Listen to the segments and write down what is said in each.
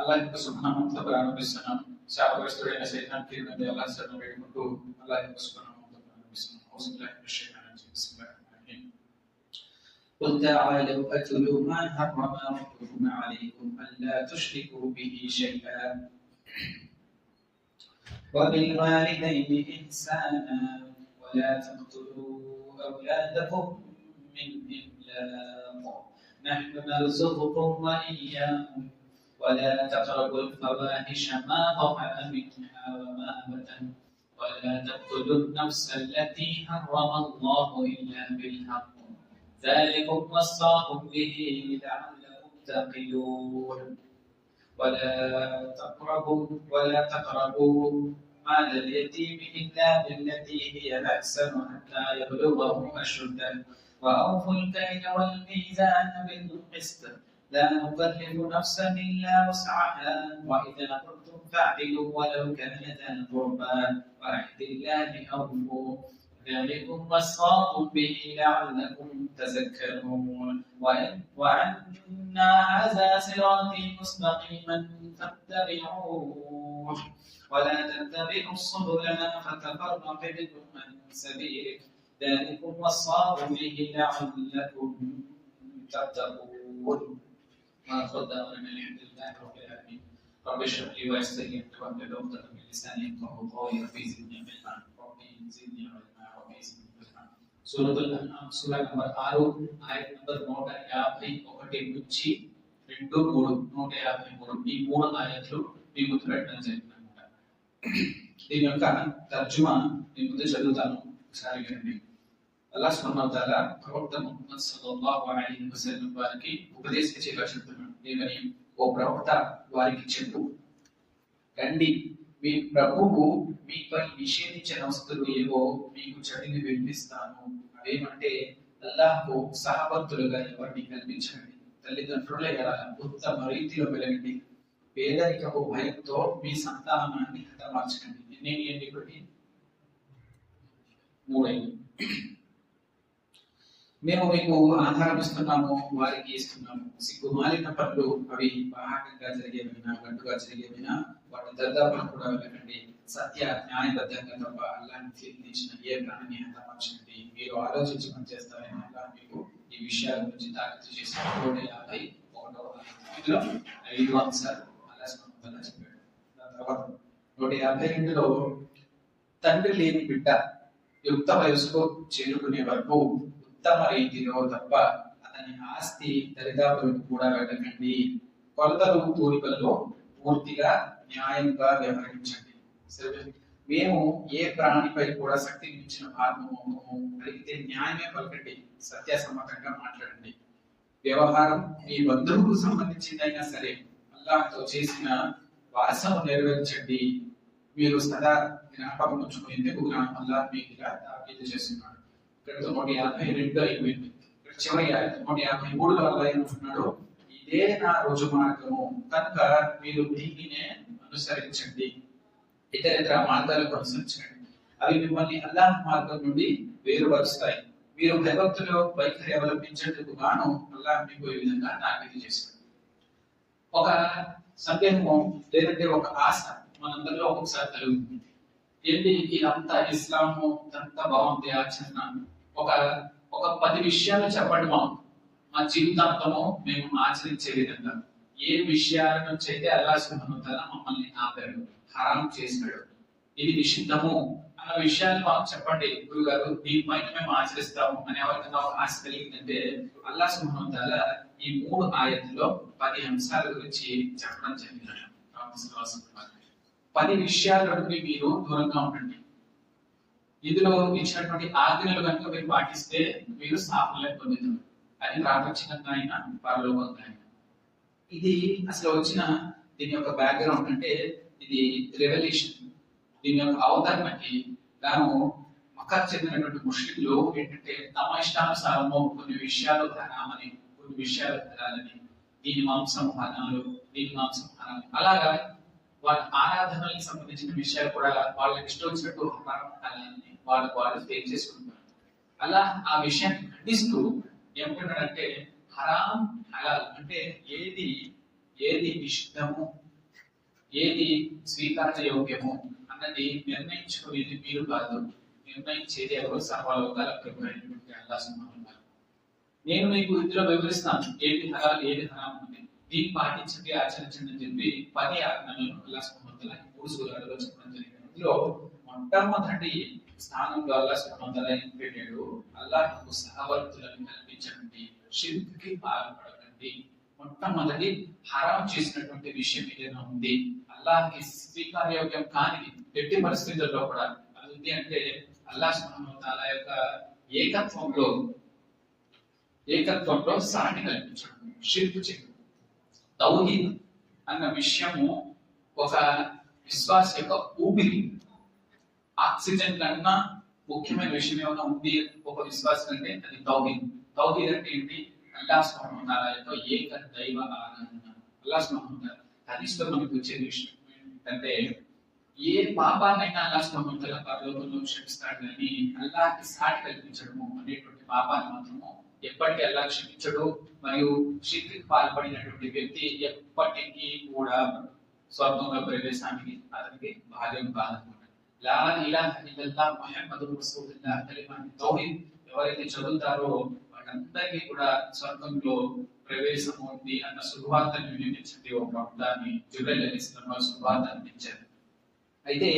الله سبحانه وتعالى سيدنا الله سبحانه وتعالى الله. سبحانه وتعالى بسم الله قل تعالوا أتلوا ما حرم ربكم عليكم ألا تشركوا به شيئا. وبالوالدين إحسانا ولا تقتلوا أولادكم من إملاق. نحن نرزقكم وإياهم ولا تقربوا الفواحش ما ظهر منها وما بطن ولا تقتلوا النفس التي حرم الله إلا بالحق. ذلكم وصاكم به لعلكم تعقلون ولا تقربوا ولا تقربوا مال اليتيم إلا بالتي هي أحسن حتى يبلغه أشده. وأوفوا الكيل والميزان بالقسط. لا نكلف نفسا إلا وسعها وإذا قلتم فاعدلوا ولو كان ذا قربى وعهد الله أوفوا. ذلكم وصاكم به لعلكم تذكرون. وإن- وأن هذا صراطي مستقيما فاتبعوه. ولا تتبعوا السبل فتفرق بكم عن سبيله. ذلكم وصاكم به لعلكم تتقون. وآخر دعوانا الحمد لله رب العالمين رب اشرح لي ويسر لي واحلل عقدة من لساني يفقهوا قولي ربي زدني علما ربي زدني علما ربي زدني علما సూరతుల్ అన్ఆమ్ సూర number ఆరు ఆయత number నూట యాభై ఒకటి నుంచి రెండు మూడు నూట యాభై మూడు ఈ మూడు ఆయట్లు మీ ముందు పెట్టడం జరిగింది అనమాట దీని యొక్క తర్జుమా మీ ముందు చదువుతాను ఒకసారి వినండి అల్లాహ్ సుబ్హానహు ప్రవక్త ముహమ్మద్ సల్లల్లాహు అలైహి వసల్లం వారికి ఉపదేశించేలా చెప్తున్నాడు. ఏమని ఓ ప్రవక్త వారికి చెప్పు. రండి. మీ ప్రభువు మీపై నిషేధించిన వస్తువులు ఏవో మీకు చదివి వినిపిస్తాను. అవేమంటే అల్లాహకు సహభక్తులుగా ఎవరిని కల్పించండి తల్లిదండ్రుల ఎడల ఉత్తమ రీతిలో వెలగండి. పేదరికపు భయంతో మీ సంతానాన్ని హతమార్చకండి. ఎన్ని ఎన్ని మూడైంది మేము మీకు ఆహారం ఇస్తున్నాము వారికి ఇస్తున్నాము. సిగ్గుమాలిన పనులు అవి బాహకంగా జరిగేవైనా గట్టుగా జరిగేవైనా వాటి దర్దాపులు కూడా వెళ్ళకండి. సత్య న్యాయబద్ధంగా తప్ప అల్లాన్ని తీర్చిదించిన ఏ ప్రాణిని హతమార్చండి మీరు ఆలోచించి పనిచేస్తారని అలా మీకు ఈ విషయాల గురించి తాకీదు చేసిన నూట యాభై ఒకటవ ఇందులో ఐదు అంశాలు అలా చెప్పాడు. దాని తర్వాత నూట యాభై రెండులో తండ్రి లేని బిడ్డ యుక్త వయసుకు చేరుకునే వరకు ఉత్తమ రీతిలో తప్ప అతని ఆస్తి దరిదాపులకు కూడా వెళ్ళకండి. కొలతలు తూనికల్లో పూర్తిగా న్యాయంగా వ్యవహరించండి. సరే మేము ఏ ప్రాణిపై కూడా శక్తి మించిన భారము అడిగితే న్యాయమే పలకండి. సత్యసమ్మతంగా మాట్లాడండి. వ్యవహారం మీ బంధువుకు సంబంధించిందైనా సరే అల్లాహ్తో చేసిన వాసం నెరవేర్చండి. మీరు సదా జ్ఞాపకం ఉంచుకునేందుకు అల్లాహ్ మీకు ఇలా తాకీదు ఇక్కడ నూట యాభై రెండు అయిపోయింది. ఇక్కడ చివరి నూట యాభై మూడులో అలా ఏమంటున్నాడు ఇదే నా రోజు మార్గము. కనుక మీరు దీనినే అనుసరించండి. ఇతర ఇతర మార్గాలకు అనుసరించండి. అవి మిమ్మల్ని అల్లాహ్ మార్గం నుండి వేరుపరుస్తాయి. మీరు భయభక్తులు వైఖరి అవలంబించేందుకు గాను అల్లాహ్ మీకు ఈ విధంగా నాకు చేశాడు. ఒక సందేహము లేదంటే ఒక ఆశ మనందరిలో ఒక్కొక్కసారి కలుగుతుంది. ఏంటి ఇదంతా ఇస్లాము ఇదంతా బాగుంది ఆచరణ ఒక ఒక పది విషయాలు చెప్పండి మాకు. మా జీవితాంతము మేము ఆచరించే విధంగా. ఏ విషయాల నుంచి అయితే అల్లా సుబ్హానహు మమ్మల్ని ఆపాడు హరాం చేసినాడు ఇది నిషిద్ధము అన్న విషయాలు మాకు చెప్పండి. గురువు గారు దీనిపైన మేము ఆచరిస్తాము అనే ఎవరికైనా ఒక ఆశ కలిగిందంటే అల్లా సుబ్హానహు ఈ మూడు ఆయతలో పది అంశాల గురించి చెప్పడం జరిగిందట పది విషయాల నుండి మీరు దూరంగా ఉండండి. ఇందులో ఇచ్చినటువంటి ఆజ్ఞలు కనుక మీరు పాటిస్తే మీరు సాఫల్యం పొందుతారు. అది ప్రాపంచికంగా అయినా పరలోకంగా అయినా ఇది అసలు వచ్చిన దీని యొక్క బ్యాక్గ్రౌండ్ అంటే ఇది రెవల్యూషన్ దీని యొక్క అవతరణకి గాను మక్కకు చెందినటువంటి ముస్లింలు ఏంటంటే తమ ఇష్టానుసారము కొన్ని విషయాలు ధనామని కొన్ని విషయాలు ధరాలని దీని మాంసం హనాలు దీని మాంసం హనాలు అలాగా వాళ్ళ ఆరాధనలకు సంబంధించిన విషయాలు కూడా వాళ్ళకి ఇష్టం వచ్చినట్టు హరాం వాళ్ళకు వాళ్ళు ఫేస్ చేసుకుంటారు అలా ఆ విషయాన్ని ఖండిస్తూ ఏమంటున్నాడంటే హరాం హలాల్ అంటే ఏది ఏది నిషిద్ధము ఏది స్వీకార యోగ్యము? అన్నది నిర్ణయించుకునేది మీరు కాదు. నిర్ణయించేది ఎవరు సర్వలోకాల ప్రభు అయినటువంటి నేను మీకు ఇందులో వివరిస్తాను ఏది హలాల్ ఏది హరాం అనేది. దీన్ని పాటించండి ఆచరించండి అని చెప్పి పది ఆజ్ఞలను అల్లాహ్ సుబ్హానహు వతాలా ఈ మూడు సూర్యాలలో చెప్పడం జరిగింది. ఇందులో మొట్టమొదటి స్థానంలో అల్లాహ్ సుబ్హానహు వతాలా ఏం పెట్టాడు అల్లాహకు సహవర్తులను కల్పించండి షిర్క్కి పాల్పడకండి. మొట్టమొదటి హరాం చేసినటువంటి విషయం ఏదైనా ఉంది అల్లాహకి స్వీకారయోగ్యం కాని ఎట్టి పరిస్థితుల్లో కూడా అది ఉంది అంటే అల్లాహ్ సుబ్హానహు వతాలా యొక్క ఏకత్వంలో ఏకత్వంలో సాటి కల్పించడం షిర్క్ చేయడం. తౌహీద్ అన్న విషయము ఒక విశ్వాస యొక్క ఊపిరి ఆక్సిజన్ కన్నా ముఖ్యమైన విషయం ఏమైనా ఉంది ఒక విశ్వాసం అంటే అది తౌహీద్. తౌహీద్ అంటే ఏంటి? అల్లాస్ సుబ్హానహు ఏక దైవ ఆరాధన. అల్లాహ్ సుబ్హానహు వతాలా మనకు వచ్చే విషయం. ఏంటంటే ఏ పాపాన్నైనా అల్లాహ్ సుబ్హానహు వతాలా పరలోకంలో క్షమిస్తాడు కానీ అల్లాహ్కి సాటి కల్పించడము అనేటువంటి పాపాన్ని మాత్రము ఎప్పటికీ క్షమించడు మరియు శక్తికి పాల్పడినటువంటి వ్యక్తి ఎప్పటికీ కూడా స్వర్గంలో ప్రవేశానికి అతనికి భాగ్యం కాదు లా ఇలాహ ఇల్లల్లాహ్ ముహమ్మదుర్ రసూలుల్లాహ్ కలిమాని తౌహీద్. ఎవరైతే చదువుతారో వాళ్ళందరికీ కూడా స్వర్గంలో ప్రవేశం ఉంది అన్న శుభవార్తను వినిపించింది ఒక ప్రవక్తాన్ని జుబైల్ అలీస్లాం శుభవార్త అందించారు అయితే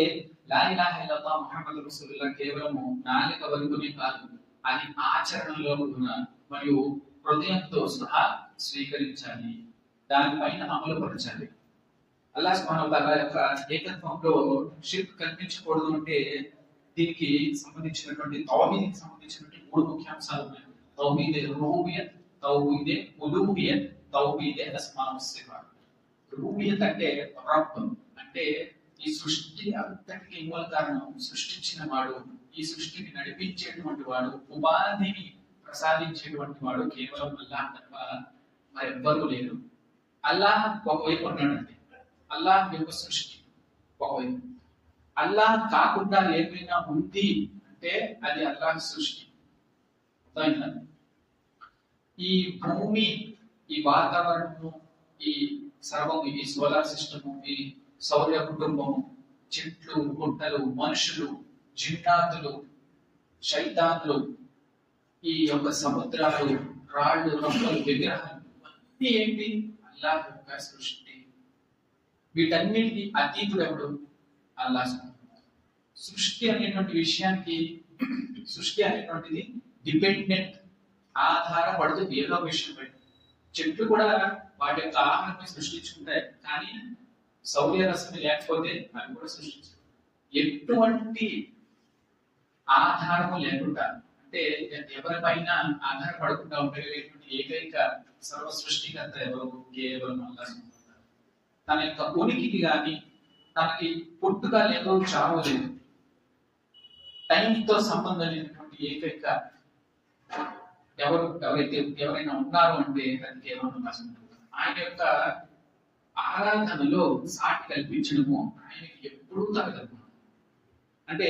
లా ఇలాహ ఇల్లల్లాహ్ ముహమ్మదుర్ రసూలుల్లాహ్ కేవలము నాలుక వరకునే కాదు అది ఆచరణలో కూడా మరియు హృదయంతో సహా స్వీకరించాలి దానిపైన అమలుపరచాలి పరచాలి అల్లాహ్ యొక్క ఏకత్వంలో షిర్క్ కనిపించకూడదు అంటే దీనికి సంబంధించినటువంటి తౌహీద్కి సంబంధించినటువంటి మూడు ముఖ్యాంశాలు ఉన్నాయి. తౌహీద్ రూబియత్ తౌహీద్ ఉలూహియత్ తౌహీద్ అస్మానం సిఫాత్. రూబియత్ అంటే రబ్ అంటే ఈ సృష్టి అంతటికి మూల కారణం సృష్టించిన వాడు ఈ సృష్టిని నడిపించేటువంటి వాడు ఉపాధిని ప్రసాదించేటువంటి వాడు కేవలం అల్లాహ్ తప్ప మరెవ్వరూ లేరు. అల్లాహ్ ఒకవైపు ఉన్నాడండి. అల్లాహ్ యొక్క సృష్టి ఒకవైపు. అల్లాహ్ కాకుండా ఏమైనా ఉంది అంటే అది అల్లాహ్ సృష్టి. ఈ భూమి ఈ వాతావరణము ఈ సర్వం ఈ సోలార్ సిస్టము ఈ సౌర్య కుటుంబము చెట్లు గుట్టలు మనుషులు జిన్నాతులు శైతాన్లు ఈ యొక్క సముద్రాలు రాళ్ళు రొక్కలు విగ్రహాలు అన్నీ ఏంటి? అల్లా యొక్క సృష్టి. వీటన్నిటికీ అతీతుడు ఎవడు? అల్లా సృష్టి అనేటువంటి విషయానికి సృష్టి అనేటువంటిది డిపెండెంట్ ఆధారపడుతుంది ఏదో విషయం చెట్లు కూడా వాటి యొక్క ఆహారాన్ని సృష్టించుకుంటాయి కానీ సౌర్య లేకపోతే అవి కూడా సృష్టించారు. ఎటువంటి ఆధారము లేకుండా అంటే ఎవరిపైన ఆధారపడకుండా ఉండగలిగేటువంటి ఏకైక సర్వ సృష్టికర్త ఎవరు? కేవలం అల్లా తన యొక్క ఉనికికి గాని తనకి పుట్టుక లేదు చావు లేదు. టైంతో సంబంధం లేనటువంటి ఏకైక ఎవరు ఎవరైతే ఎవరైనా ఉన్నారో అంటే అది కేవలం ఆయన యొక్క ఆరాధనలో సాటి కల్పించడము ఆయనకి ఎప్పుడూ తగదు అంటే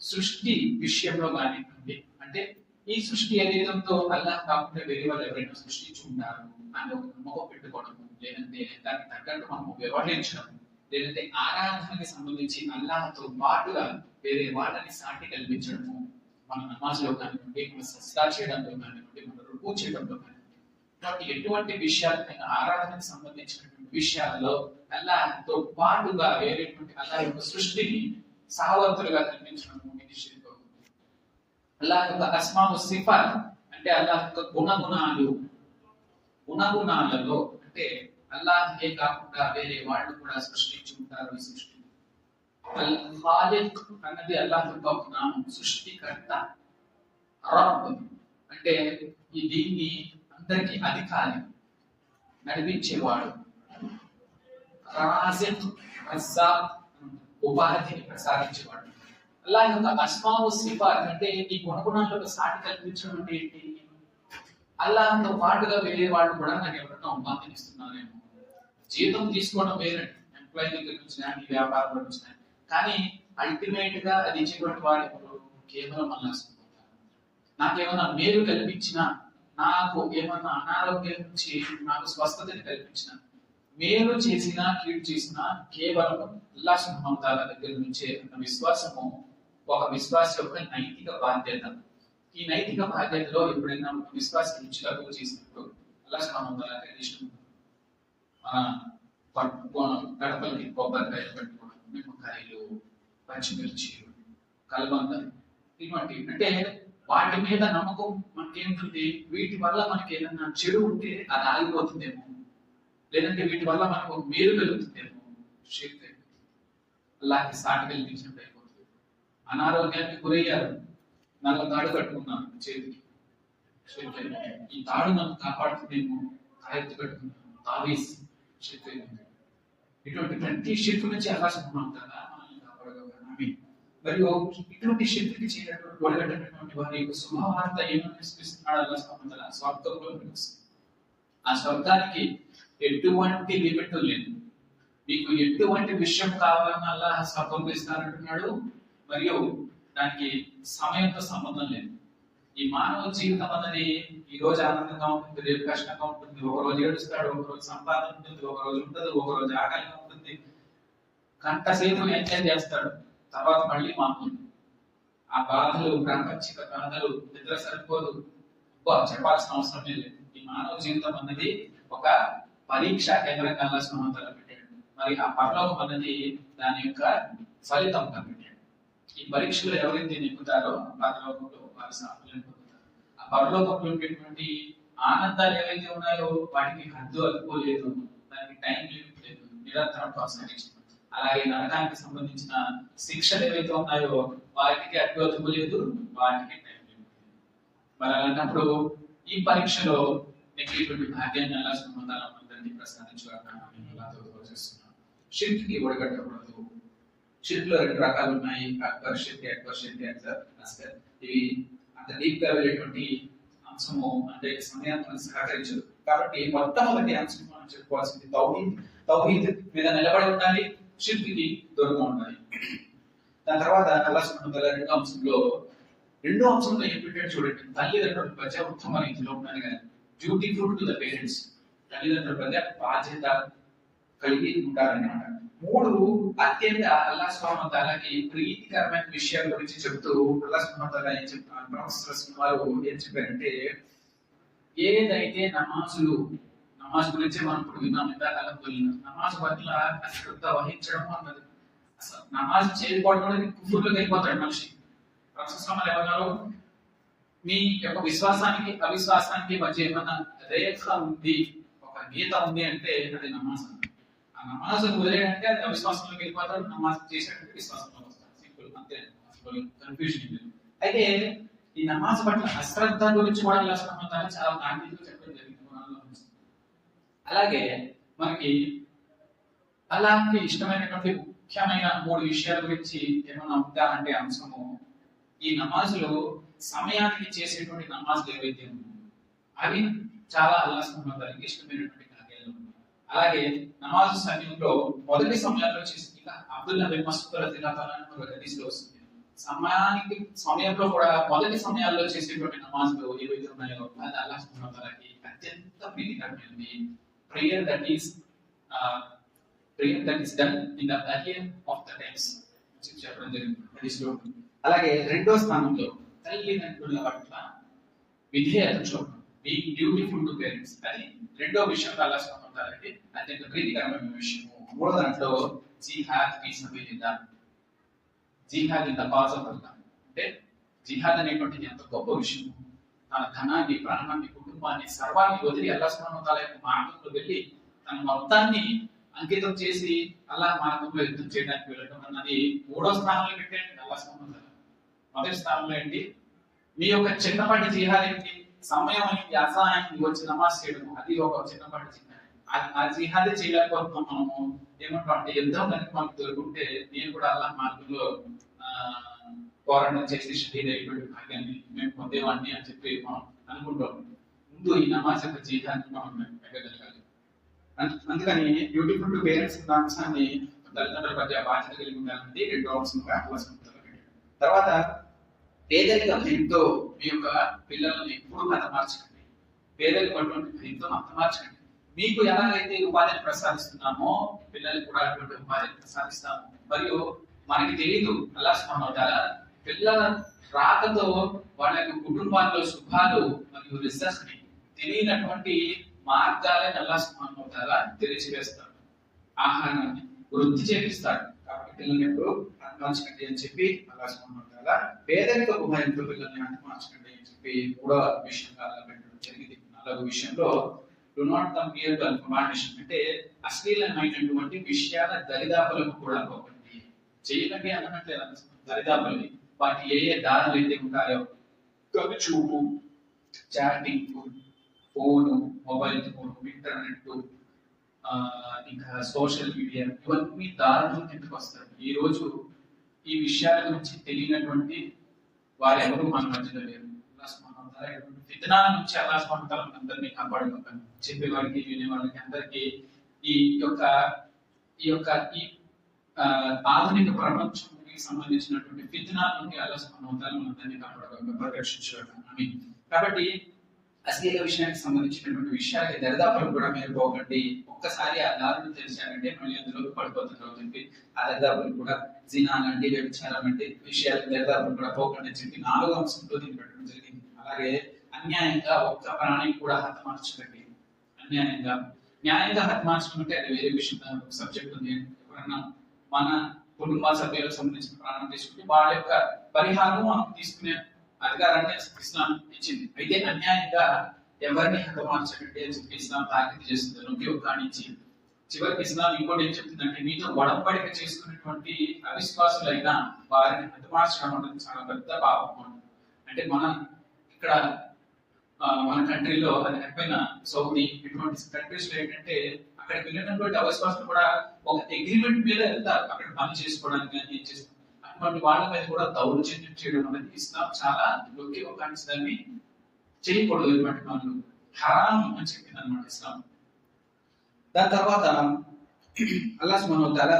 సృష్టి విషయంలో కానివ్వండి అంటే ఈ సృష్టి ఏదైతే అల్లాహ్ కాకుండా వేరే వాళ్ళు ఎవరైనా సృష్టించి ఉంటారు అని ఒక నమ్మకం పెట్టుకోవడము లేదంటే దానికి తగ్గట్టు మనము వ్యవహరించడం లేదంటే ఆరాధనకి సంబంధించి అల్లాహతో పాటుగా వేరే వాళ్ళని సాటి కల్పించడము మన నమాజ్లో కానివ్వండి మన సస్తా చేయడంలో కానివ్వండి మన రుకు చేయడంలో కానివ్వండి. కాబట్టి ఎటువంటి విషయాలైనా ఆరాధనకు సంబంధించినటువంటి విషయాల్లో అల్లాహతో పాటుగా వేరేటువంటి అల్లాహ్ యొక్క సృష్టిని సహవంతులుగా కల్పించడము ఇది అల్లాహ్ యొక్క అస్మాము సిఫార్ అంటే అల్లాహ్ యొక్క గుణగుణాలు. గుణగుణాలలో అంటే అల్లాహే కాకుండా వేరే వాళ్ళు కూడా సృష్టించి ఉంటారు ఈ సృష్టి అల్ ఖాలిక్ అన్నది అల్లాహ్ యొక్క ఒక నామం సృష్టికర్త రబ్. అంటే ఈ దీన్ని అందరికి అధికారి నడిపించేవాడు. రాజిక్ రజ్జాక్ ఉపాధిని ప్రసాదించేవాడు. అలాగే ఒక అస్మావు సిఫార్ అంటే ఈ గుణగుణాలకు సాటి కల్పించడం అంటే ఏంటి? అల్లాహంతో పాటుగా వేరే వాళ్ళు కూడా నాకు ఎవరైనా ఉపాధినిస్తున్నారేమో జీతం తీసుకోవడం వేరే ఎంప్లాయీ దగ్గర నుంచి కానీ వ్యాపారం నుంచి కానీ. కానీ అల్టిమేట్గా అది ఇచ్చేటువంటి వాడు ఎవరు? కేవలం అల్లాహ్ నాకేమన్నా నాకేమైనా మేలు కల్పించిన నాకు ఏమన్నా అనారోగ్యం నుంచి నాకు స్వస్థతని కల్పించిన మేలు చేసినా కీడు చేసినా కేవలం అల్లా సుబ్హానహు దగ్గర నుంచే విశ్వాసము ఒక విశ్వాస యొక్క నైతిక బాధ్యత. ఈ నైతిక బాధ్యతలో ఎప్పుడైనా విశ్వాస నుంచి అడుగు చేసినప్పుడు అలా సుబ్హానహు ఇష్టం మన పట్టుకోవడం గడపలకి కొబ్బరికాయలు పట్టుకోవడం నిమ్మకాయలు పచ్చిమిర్చి కలబంద ఇటువంటి అంటే వాటి మీద నమ్మకం మనకేంటుంది? వీటి వల్ల మనకి ఏదైనా చెడు ఉంటే అది ఆగిపోతుందేమో? లేదంటే వీటి వల్ల మనకు మేలు కలుగుతుందేమో? శక్తి అలాగే సాటి కలిగించినట్టు అనారోగ్యానికి గురయ్యారు. నల్ల తాడు కట్టుకున్నాను చేతికి. ఈ తాడు నన్ను కాపాడుతుందేమో తాయెత్తు కట్టుకున్నాను తావీస్ షేక్ ఇటువంటి ప్రతి షిర్క్ నుంచి అవకాశం ఉన్నాం కదా మనల్ని కాపాడగలరు మరియు ఇటువంటి షిర్క్ చేయనటువంటి ఒడగట్టినటువంటి వారి యొక్క శుభవార్త ఏమని విశ్వసిస్తున్నాడు అల్లా సుబ్హానహు స్వర్గంలో ఆ స్వర్గానికి ఎటువంటి లిమిట్ లేదు. మీకు ఎటువంటి విషయం కావాలన్నా అల్లా స్వర్గంలో ఇస్తానంటున్నాడు. మరియు దానికి సమయంతో సంబంధం లేదు. ఈ మానవ జీవితం అన్నది ఈ రోజు ఆనందంగా ఉంటుంది రేపు కష్టంగా ఉంటుంది ఒక రోజు ఏడుస్తాడు ఒక రోజు సంపాదన ఉంటుంది ఒక రోజు ఉంటుంది ఒక రోజు ఆకలిగా ఉంటుంది. గంటసేపు ఎంజాయ్ చేస్తాడు తర్వాత మళ్ళీ మామూలు ఆ బాధలు ప్రాపంచిక బాధలు నిద్ర సరిపోదు. చెప్పాల్సిన అవసరం లేదు. ఈ మానవ జీవితం అన్నది ఒక పరీక్ష కేంద్రం సంవత్సరాలు పెట్టాడు. మరి ఆ పరలోకం అన్నది దాని యొక్క ఫలితం కనిపెట్టాడు ఈ పరీక్షలో ఎవరైతే నెగ్గుతారో పరలోకంలో వారి సాఫల్యం పొందుతారు. ఆ పరలోకంలో ఉండేటువంటి ఆనందాలు ఏవైతే ఉన్నాయో వాటికి హద్దు అదుకోలేదు దానికి టైం లిమిట్ లేదు నిరంతరం కొనసాగించడం అలాగే నరకానికి సంబంధించిన శిక్షలు ఏవైతే ఉన్నాయో వాటికి అడ్డు అదుపు లేదు వాటికి టైం లిమిట్ లేదు. మరి అలాంటప్పుడు ఈ పరీక్షలో ఇటువంటి భాగ్యాన్ని ఎలా సంబంధాలు అందరినీ ప్రసాదించుకుంటున్నాను షిర్క్కి ఒడగట్టకూడదు. షిప్లో రెండు రకాలు ఉన్నాయి. అక్బర్ షిప్ అక్బర్ షిప్ అంటారు అస్కర్ ఇవి అంత డీప్గా వెళ్ళేటువంటి అంశము అంటే సమయాన్ని మనకు సహకరించదు. కాబట్టి మొట్టమొదటి అంశం మనం చెప్పుకోవాల్సింది తౌహీద్. తౌహీద్ మీద నిలబడి ఉండాలి షిప్కి దూరంగా ఉండాలి. దాని తర్వాత అల్లా సుబ్హానహు రెండో అంశంలో రెండో అంశంలో ఏం పెట్టాడు చూడండి. తల్లిదండ్రులు ప్రజ ఉత్తమ రీతిలో ఉండాలి కానీ dutiful to the parents తల్లిదండ్రులు ప్రజ బాధ్యత కలిగి ఉంటారన్నమాట మూడు అత్యంత అల్లా సుబ్హానహు తాలాకి ప్రీతికరమైన విషయాల గురించి చెప్తూ అల్లా సుబ్హానహు తాలా ఏం చెప్తున్నారు ప్రొఫెసర్ వారు ఏం చెప్పారంటే ఏదైతే నమాజులు నమాజ్ గురించి మనం ఇప్పుడు విన్నాం ఇందాక అల్హమ్దులిల్లా నమాజ్ పట్ల అశ్రద్ధ వహించడం అన్నది. అసలు నమాజ్ చేయకపోవడం అనేది కుఫుర్లోకి వెళ్ళిపోతాడు మనిషి. ప్రస్తుతం ఎవరు మీ యొక్క విశ్వాసానికి అవిశ్వాసానికి మధ్య ఏమన్నా రేఖ ఉంది ఒక గీత ఉంది అంటే అది నమాజ్. నమాజ్ వదిలేయంటే అది అవిశ్వాసంలోకి వెళ్ళిపోతాడు నమాజ్ చేసేటప్పుడు విశ్వాసంలో వస్తాడు సింపుల్ అంతే. కన్ఫ్యూజన్ అయితే ఈ నమాజ్ పట్ల అశ్రద్ధ గురించి కూడా ఇలా సంబంధాన్ని చాలా నాణ్యతగా చెప్పడం జరిగింది అలాగే మనకి అలాంటి ఇష్టమైనటువంటి ముఖ్యమైన మూడు విషయాల గురించి ఏమైనా ఉందా అంటే అంశము ఈ నమాజులు సమయానికి చేసేటువంటి నమాజులు ఏవైతే ఉన్నాయో అవి చాలా అల్లా సంబంధానికి ఇష్టమైనటువంటి అలాగే నమాజ్ సమయంలో మొదటి సమయాల్లో చేసి అబ్దుల్ అబ్దుల్లా మసూద్ రదియల్లాహు అన్హు వస్తుంది. సమయానికి సమయంలో కూడా మొదటి సమయాల్లో చేసేటువంటి నమాజ్లు ఏవైతే ఉన్నాయో అది అల్లాహ్ సంబంధాలకి అత్యంత ప్రీతికరమైనది. Prayer that is prayer that is done in the earlier of the times చెప్పడం జరిగింది. హదీస్లో అలాగే రెండో స్థానంలో తల్లిదండ్రుల పట్ల విధేయత చూడడం బీయింగ్ డ్యూటిఫుల్ టు పేరెంట్స్ అది రెండో విషయం అల్లాహ్ సుబ్హానహు అత్యంత ప్రీతికరమైన విషయము. మూడో దాంట్లో జిహాద్ ఫీ సబీలిల్లాహ్ jihad in the cause of Allah అంటే జిహాద్ అనేటువంటిది ఎంత గొప్ప విషయం తన ధనాన్ని ప్రాణాన్ని కుటుంబాన్ని సర్వాన్ని వదిలి అల్లా సుబ్హానహు తల యొక్క మార్గంలో వెళ్ళి తన మొత్తాన్ని అంకితం చేసి అల్లా మార్గంలో యుద్ధం చేయడానికి వెళ్ళడం అన్నది మూడో స్థానంలో పెట్టండి అల్లా సుబ్హానహు మొదటి స్థానంలో ఏంటి? మీ యొక్క చిన్నపాటి జిహాద్ ఏంటి? సమయం అయింది అసహాయం వచ్చి నమాజ్ చేయడం అది ఒక చిన్నపాటి జిహాద్. ఆ- ఆ జిహాదే చేయలేకపోతున్నాం మనము ఏమంటాం అంటే యుద్ధం కనుక మనకు దొరుకుంటే నేను కూడా అల్లాహ్ మార్గంలో ఆ, పోరాటం చేసి షహీద్ అయినటువంటి భాగ్యాన్ని మేము పొందేవాడిని అని చెప్పి మనం అనుకుంటాం. ముందు ఈ నమాజ్ యొక్క జీవితాన్ని మనం పెట్టగలగాలి. అందుకని బ్యూటిఫుల్ టు పేరెంట్స్ ఉన్న అంశాన్ని తల్లిదండ్రుల మధ్య బాధ్యత కలిగి ఉండాలన్నది రెండో అంశంగా అవసరం తర్వాత పేదరిక భయంతో మీ యొక్క పిల్లలను ఎప్పుడు మతమార్చకండి పేదరిక అటువంటి భయంతో మతమార్చకండి మీకు ఎలాగైతే ఉపాధిని ప్రసాదిస్తున్నామో పిల్లలకు కూడా అటువంటి ఉపాధిని ప్రసాదిస్తాము. మరియు మనకి తెలియదు అలా సుబ్హానహు పిల్లల రాకతో వాళ్ళ యొక్క కుటుంబాల్లో శుభాలు మరియు రిజల్ట్స్ని తెలియనటువంటి మార్గాలను అల్లా అవుతారా తెలియచేస్తాడు ఆహారాన్ని వృద్ధి చేపిస్తాడు కాబట్టి పిల్లల్ని ఎప్పుడు హతమార్చకండి అని చెప్పి అల్లా అవుతారా? పేదరిక భయంతో పిల్లల్ని హతమార్చకండి అని చెప్పి మూడవ విషయం పెట్టడం జరిగింది. నాలుగవ విషయంలో do not compare to information అంటే అశ్లీలమైనటువంటి విషయాల దరిదాపులకు కూడా పోకండి. చేయకండి అనట్లేదు దరిదాపులని? వాటి ఏ ఏ దారులు అయితే ఉంటాయో? కవి చూపు chatting phone mobile phone internet ఇంకా సోషల్ మీడియా ఇవన్నీ దారులు కిందకు వస్తాయి? ఈ రోజు ఈ విషయాల గురించి తెలియనటువంటి వారెవరూ మన మధ్యలో లేరు. అల్లాహ్ సుబ్హానహు నుంచి అల్లాహ్ సుబ్హానహు అందరినీ కాపాడుకుంటాను. చెప్పే వారికి వినే వాళ్ళకి అందరికీ ఈ యొక్క ఈ యొక్క ఈ ఆధునిక ప్రపంచానికి సంబంధించినటువంటి విత్తనాల నుండి అల్లాహ్ సుబ్హానహు అందరినీ తఆలా పరిరక్షించడం కాబట్టి అశ్లీల విషయానికి సంబంధించినటువంటి విషయాలకి దరిదాపులకు కూడా మీరు పోకండి. ఒక్కసారి ఆ దారులు తెలిసారంటే మళ్ళీ అందులోకి పడిపోతుంది అవుతుంది ఆ దరిదాపులు కూడా జినా లాంటి వ్యభిచారం అంటే విషయాలకు దరిదాపులు కూడా పోకండి అని చెప్పి నాలుగు అంశంతో దీన్ని అలాగే అన్యాయంగా ఒక్క ప్రాణిని కూడా హతమార్చకండి అన్యాయంగా. న్యాయంగా హతమార్చడం అంటే అది వేరే విషయం. దాని సబ్జెక్ట్ ఉంది. ఎవరన్నా మన కుటుంబ సభ్యులకు సంబంధించిన ప్రాణం తీసుకుంటే వాళ్ళ యొక్క పరిహారం మనం తీసుకునే అధికారాన్ని ఇస్లాం ఇచ్చింది. అయితే అన్యాయంగా ఎవరిని హతమార్చకండి అని చెప్పి ఇస్లాం తాకిది చేస్తుంది. నొక్కి కానించి చివరికి ఇస్లాం ఇంకోటి ఏం చెప్తుందంటే మీతో వడంబడిక చేసుకున్నటువంటి అవిశ్వాసులైన వారిని హతమార్చడం అనేది చాలా పెద్ద పాపం. అంటే మన ఇక్కడ మన కంట్రీలో అది కాకపోయినా సౌదీ ఇటువంటి కంట్రీస్లో ఏంటంటే అక్కడికి వెళ్ళినటువంటి అవిశ్వాసులు కూడా ఒక అగ్రిమెంట్ మీద వెళ్తారు. అక్కడ పని చేసుకోవడానికి కానీ ఏం చేస్తారు అటువంటి వాళ్ళ మీద కూడా దౌర్జన్యం చేయడం అనేది ఇస్లాం చాలా నొక్కి ఒక దాన్ని చేయకూడదు ఇటువంటి వాళ్ళు హరాం అని చెప్పింది అనమాట ఇస్లాం. దాని తర్వాత అల్లాహ్ మనం తల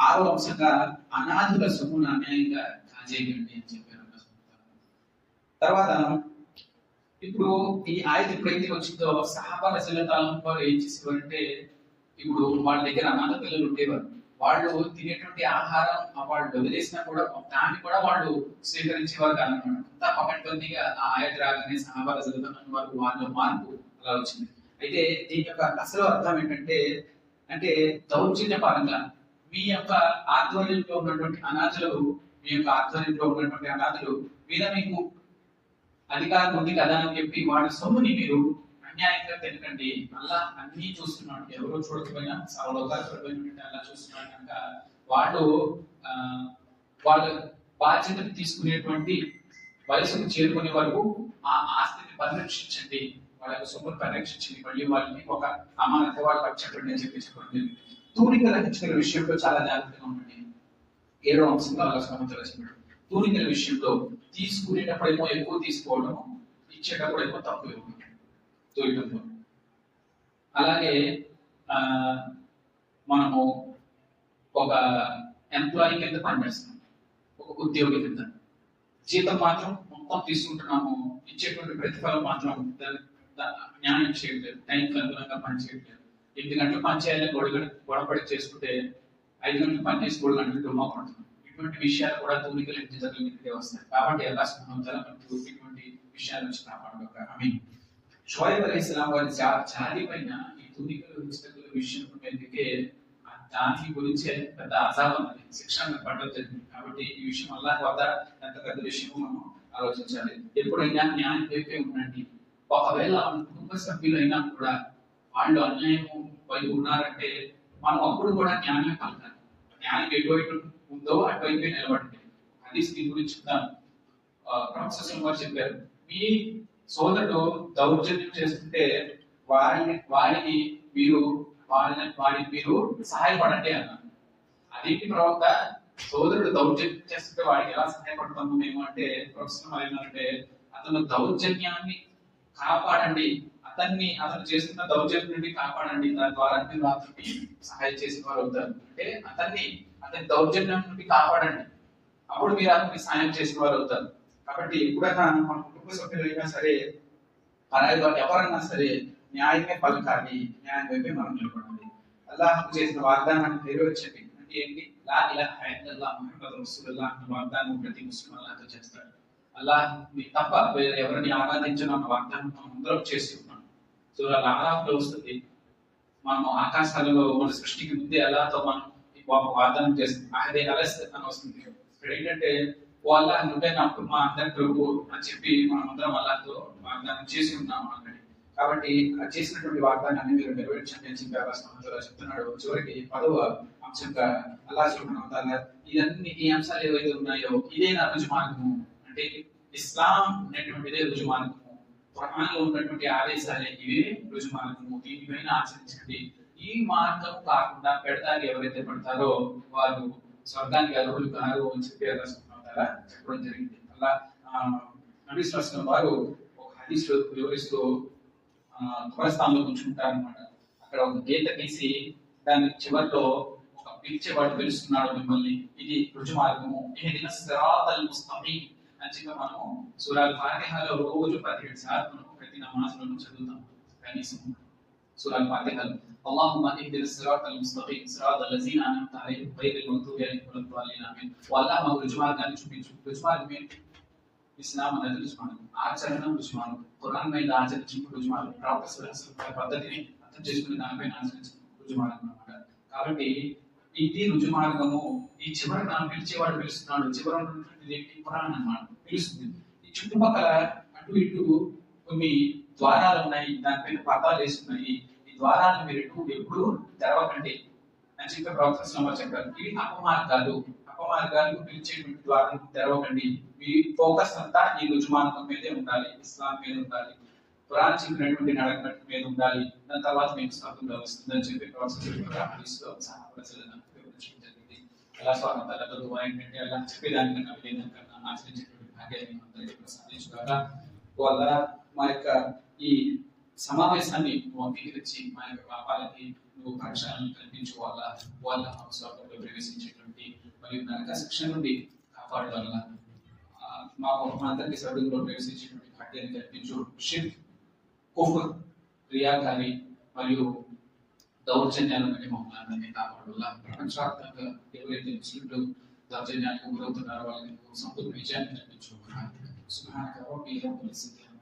ఆరో అంశంగా అనాథుల సొమ్మును అన్యాయంగా కాజేయండి అని చెప్పారు తర్వాత ఇప్పుడు ఈ ఆయత ఎప్పుడైతే వచ్చిందో సహాబాల శిలతాలం వారు ఏం చేసేవారంటే ఇప్పుడు వాళ్ళ దగ్గర అనాథ పిల్లలు ఉండేవారు. వాళ్ళు తినేటువంటి ఆహారం వాళ్ళు వదిలేసినా కూడా దాన్ని కూడా వాళ్ళు స్వీకరించేవారు కాదనమాట. అంతా పకడ్బందీగా ఆ ఆయత రాగానే సహాబాల శిలతాలం వారు వాళ్ళ మార్పు అలా వచ్చింది. అయితే దీని యొక్క అసలు అర్థం ఏంటంటే అంటే దౌర్జన్య పరంగా మీ యొక్క ఆధ్వర్యంలో ఉన్నటువంటి అనాథులు మీ యొక్క ఆధ్వర్యంలో ఉన్నటువంటి అనాథులు మీద మీకు అధికారం ఉంది కదా అని చెప్పి వాళ్ళ సొమ్ముని మీరు అన్యాయంగా తినకండి. అలా అన్ని చూస్తున్నాడు. ఎవరో చూడకపోయినా సర్వలోకాలు చూడకపోయినట్టు అలా చూస్తున్నాడు కనుక వాళ్ళు ఆ, వాళ్ళ బాధ్యత తీసుకునేటువంటి వయసుకు చేరుకునే వరకు ఆ ఆస్తిని పరిరక్షించండి. వాళ్ళ సొమ్ములు సొమ్మును పరిరక్షించండి. మళ్ళీ వాళ్ళని ఒక అమానత వాళ్ళు చెప్పండి అని చెప్పి చెప్పండి. తూనికల హెచ్చరికల విషయంలో చాలా జాగ్రత్తగా ఉండండి. ఏడో అంశంలో అలా సమతలు తూనికల విషయంలో తీసుకునేటప్పుడేమో ఎక్కువ తీసుకోవడము ఇచ్చేటప్పుడు ఏమో తక్కువ ఇవ్వడం తూనికలతో అలాగే ఆ, మనము ఒక ఎంప్లాయీ కింద పనిచేస్తున్నాం. ఒక ఉద్యోగి కింద. జీతం మాత్రం మొత్తం తీసుకుంటున్నాము ఇచ్చేటువంటి ప్రతిఫలం మాత్రం న్యాయం చేయట్లేదు. టైంకి అనుగుణంగా పనిచేయట్లేదు ఎనిమిది గంటలు పని చేయాలని గొడవ గొడవపడి చేసుకుంటే ఐదు గంటలు పని చేసి మూడు గంటలు డుమ్మా పడుతున్నాం ఇటువంటి విషయాలు కూడా తూనికలు ఇంటి దగ్గర వస్తాయి? కాబట్టి ఎలా సుఖంగా మనకు ఇటువంటి విషయాల నుంచి కాపాడు I mean Shoaib Ali Islam వారి జా- జాతి పైన ఈ తూనికలు హింసకుల విషయం ఉండేందుకే ఆ దాని గురించి పెద్ద అజాబ్ అన్నది శిక్ష మనకు పడడం జరిగింది కాబట్టి ఈ విషయం అల్లాహ్ వద్ద ఎంత పెద్ద విషయమో మనం ఆలోచించాలి. ఎప్పుడైనా న్యాయం వైపే ఉండండి. ఒకవేళ మన కుటుంబ సభ్యులైనా కూడా వాళ్ళు అన్యాయం వైపు ఉన్నారంటే మనం అప్పుడు కూడా న్యాయం కలగాలి న్యాయం ఎటువైపు ఉందో అటువైపే నిలబడండి. అది దీని గురించి చెప్తాను. ప్రొఫెసర్ వారు చెప్పారు. మీ సోదరుడు దౌర్జన్యం చేస్తుంటే వారిని వారిని మీరు వారిని వారిని మీరు సహాయపడండి అన్నారు. అదేంటి ప్రవక్త? సోదరుడు దౌర్జన్యం చేస్తుంటే వాడికి ఎలా సహాయపడతాము మేము అంటే ప్రొఫెసర్ వారు అతను దౌర్జన్యాన్ని కాపాడండి. అతన్ని అతను చేస్తున్న దౌర్జన్యం నుండి కాపాడండి. దాని ద్వారా మీరు అతన్ని సహాయం చేసిన వారు అవుతారు. అంటే అతన్ని అతని దౌర్జన్యం నుండి కాపాడండి. అప్పుడు మీరు అతనికి సాయం చేసిన వారు అవుతారు. కాబట్టి ఎప్పుడైనా మన కుటుంబ సభ్యులైనా సరే పరాయి వారు ఎవరైనా సరే న్యాయమే పలకాలి న్యాయం వైపే మనం నిలబడాలి. అల్లాహ్ చేసిన వాగ్దానాన్ని నెరవేర్చండి అంటే ఏంటి? లా ఇలా హైదల్లా మహమ్మద్ రసూల్లా అన్న వాగ్దానం ప్రతి ముస్లిం అల్లాహ్తో చేస్తాడు. అల్లాహ్ మీ తప్ప వేరే ఎవరిని ఆరాధించిన వాగ్దానం మనం అందరం చేస్తున్నాం. సో అలా ఆరాధన వస్తుంది. మనం ఆకాశాలలో మన సృష్టికి ముందే అల్లాహ్తో మనం ఈ వా- వాగ్దానం చేస్తాం అని వస్తుంది ఇక్కడ ఏంటంటే వాళ్ళ నువ్వే నాకు మా అందరి ప్రభు అని చెప్పి మనం అందరం వాగ్దానం చేసి ఉన్నాము అన్నది కాబట్టి చేసినటువంటి వాగ్దానాన్ని మీరు నెరవేర్చండి అని చెప్పి అలా చెప్తున్నాడు చివరికి పదవ అంశంగా అలా సుబ్హానహు వతాలా ఇదన్ని ఈ అంశాలు ఏవైతే ఉన్నాయో ఇదే నా రుజు మార్గము అంటే ఇస్లాం ఉన్నటువంటిదే రుజు మార్గము ఖురాన్లో ఉన్నటువంటి ఆదేశాలే ఇవే రుజు మార్గము దీనిపైన ఆచరించండి. ఈ మార్గం కాకుండా పెడతారు ఎవరైతే పడతారో వారు స్వర్గానికి అర్హులు కారు అని చెప్పి అల్లాహ్ చెప్పడం జరిగింది. అలా నబీ వారు ఒక హదీస్ వివరిస్తూ తురస్థానంలో కూర్చుంటారు అనమాట అక్కడ ఒక గీత గీసి దాని చివరిలో ఒక పిలిచేవాడు పిలుస్తున్నాడు మిమ్మల్ని. ఇది రుజు మార్గము ఏదైనా సిరాతల్ ముస్తఖీం అని చెప్పి మనము సూరాల్ ఫాతిహాలో రోజు పదిహేడు సార్లు మనం ప్రతి నమాజ్లోనూ చదువుతాం. కనీసం సూరాల్ ఫాతిహాలో اللهم اهدنا الصراط المستقيم صراط الذين انعمت عليهم غير المغضوب عليهم ولا الضالين امين والله మాకు రుజు మార్గాన్ని చూపించు రుజు మార్గం ఏంటి ఇస్లాం అనేది రుజుమానం ఆచరణ రుజుమానం ఖురాన్ మీద ఆచరించిన రుజుమానం ప్రవక్త సల్లల్లాహు అలైహి పద్ధతిని అర్థం చేసుకుని దానిపైన ఆచరించిన రుజుమానం అన్నమాట కాబట్టి ఇది రుజు మార్గము ఈ చివరి నన్ను పిలిచేవాడు పిలుస్తున్నాడు చివర ఉన్నటువంటిది ఏంటి? ఖురాన్ అన్నమాట పిలుస్తుంది ఈ చుట్టుపక్కల అటు ఇటు కొన్ని ద్వారాలు ఉన్నాయి దానిపైన పదాలు వేసి ఉన్నాయి. ఈ ద్వారాలను మీరు ఎటు ఎప్పుడు తెరవకండి అని చెప్పి ప్రొఫెసర్ సల్లల్లాహు చెప్పారు. ఇవి అపమార్గాలు. అపమార్గాలు పిలిచేటువంటి ద్వారాలు తెరవకండి. మీ ఫోకస్ అంతా ఈ రుజుమార్గం మీదే ఉండాలి. ఇస్లాం మీద ఉండాలి. ఖురాన్ చెప్పినటువంటి నడక మీద ఉండాలి. దాని తర్వాత మేము స్వాతంత్రం వస్తుందని చెప్పి ప్రొఫెసర్ జరిగింది. అలా స్వాతంత్రాలతో దువా ఏంటంటే అలా చెప్పేదానికన్నా దానికన్నా ఆచరించేటువంటి భాగ్యాన్ని అందరికీ ప్రసాదించుగాక వాళ్ళ మా యొక్క ఈ సమావేశాన్ని నువ్వు అంగీకరించి మా యొక్క పాపాలకి నువ్వు పక్షాలను కల్పించు వాళ్ళ వాళ్ళ స్వర్గంలో ప్రవేశించేటువంటి మరియు నరక శిక్ష నుండి కాపాడు వల్ల మా అందరికీ స్వర్గంలో ప్రవేశించేటువంటి భాగ్యాన్ని కల్పించు షిఫ్ కుఫ్ రియా కానీ మరియు దౌర్జన్యాల నుండి మమ్మల్ని కాపాడులా. ప్రపంచవ్యాప్తంగా ఎవరైతే ముస్లింలు దౌర్జన్యాలకు గురవుతున్నారో వాళ్ళకి సంపూర్ణ విజయాన్ని కల్పించు. సుహాన్